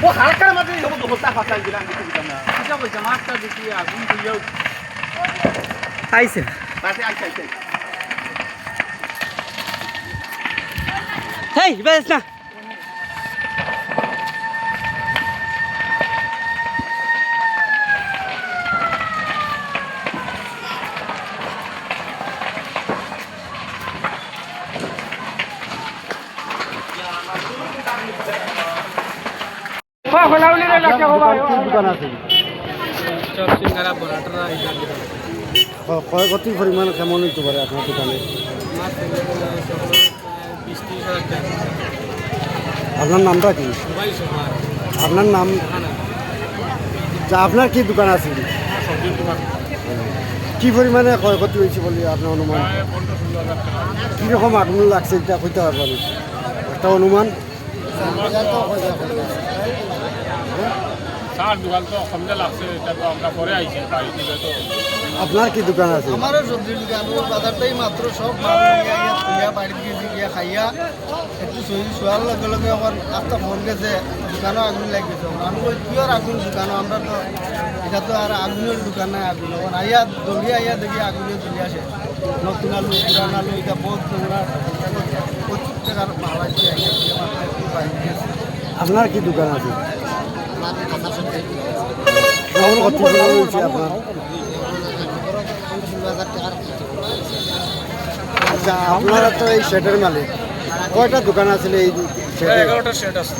ও হালকা মাঝে হব হতা ফাতা দিলাম কিছু দিলাম না কিটা কইছে মাছটা দেখি আগুন দিও আইছে তাতে আইছে আইছে হেই বেশ না চপ সিঙ্গারা পরাটা ক্ষয়ক্ষতির পরিমাণ কেমন হইতে পারে আপনার দোকানে? আপনার নামটা কি? আপনার নাম? আপনার কি দোকান আছে? কি পরিমাণে ক্ষয়ক্ষতি হয়েছে বলে আপনার অনুমান? কীরকম আগুন লাগছে এটা কইতে পারবেন? একটা অনুমান? চার দোকান তো অসমতে লাগছে এটা তো আমরা পরে আইছি বাড়ি থেকে তো। আপনার কি দোকান আছে? আমারও সবজির দোকান ওই বাজারটাই মাত্র সব নিয়ে বাড়িতে গেছি গিয়া খাইয়া একটু শরীর শোয়ার লগে লগে এখন একটা ফোন গেছে দোকানও আগুন লাগিয়েছে। আমি ওই কিয়র আগুন দোকানও আমরা তো এটা তো আর আগুনের দোকান নাই আগুন। এখন আইয়া দৌড়িয়ে আইয়া দেখি আগুনে চলে আসে। নতুন আলু পুরান আলু এটা বহুত নোংরা। প্রচুর টাকার আছে আইয়া দিয়ে মাত্র গেছে। আপনার কি দোকান আছে? আপনার? আচ্ছা আপনারা তো এই শেডের মালিক। কয়টা দোকান আছে এই শেডে? এগারোটা শেড আছে।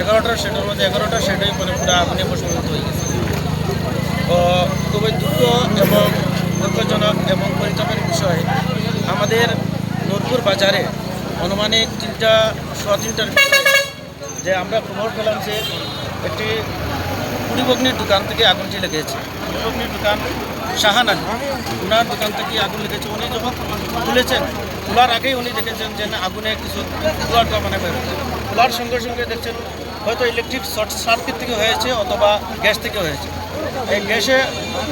এগারোটা সেটের মধ্যে এগারোটা সেটাই মানে পুরো বসবাস হয়ে গেছে। খুবই দুঃখ এবং দুঃখজনক এবং পরিতাপের বিষয়। আমাদের নূরপুর বাজারে অনুমানিক তিনটা সোয়া তিনটার যে আমরা খবর পেলাম যে একটি কুড়িবগ্নির দোকান থেকে আগুনটি লেগেছে কুড়িবগ্নির দোকান শাহান ওনার দোকান থেকে আগুন লেগেছে। উনি যখন তুলেছেন, তোলার আগেই উনি দেখেছেন যে আগুনে কিছু টোয়া মানে। তোলার সঙ্গে সঙ্গে দেখছেন, হয়তো ইলেকট্রিক শর্ট সার্কিট থেকে হয়েছে অথবা গ্যাস থেকে হয়েছে। এই গ্যাসে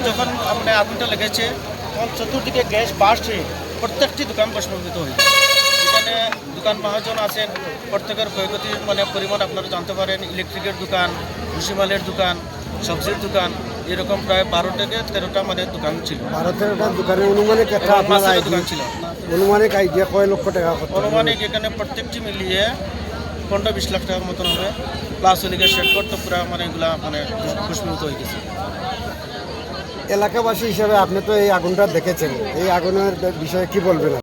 যখন আপনার আগুনটা লেগেছে, তখন চতুর্দিকে গ্যাস বাস্ট হয়ে প্রত্যেকটি দোকান প্রশ্নবিত হয়েছে। এখানে দোকান মহাজন আছেন। প্রত্যেকের ক্ষয়ক্ষতির মানে পরিমাণ আপনারা জানতে পারেন। ইলেকট্রিকের দোকান ভুসিমালের দোকান সবজির দোকান এরকম প্রায় বারো থেকে তেরোটা মানে দোকান ছিল। ভারতের একটা দোকানে অনুমানিক দোকান ছিল। অনুমানিক আইডিয়া কয় লক্ষ টাকা অনুমানিক এখানে প্রত্যেকটি মিলিয়ে পনেরো বিশ লাখ টাকার মতন হবে। প্লাস ওদিকে শেড করতে পুরো মানে এগুলা মানে পুষ্পিত হয়ে গেছে। এলাকাবাসী হিসাবে আপনি তো এই আগুনটা দেখেছেন। এই আগুনের বিষয়ে কি বলবেন?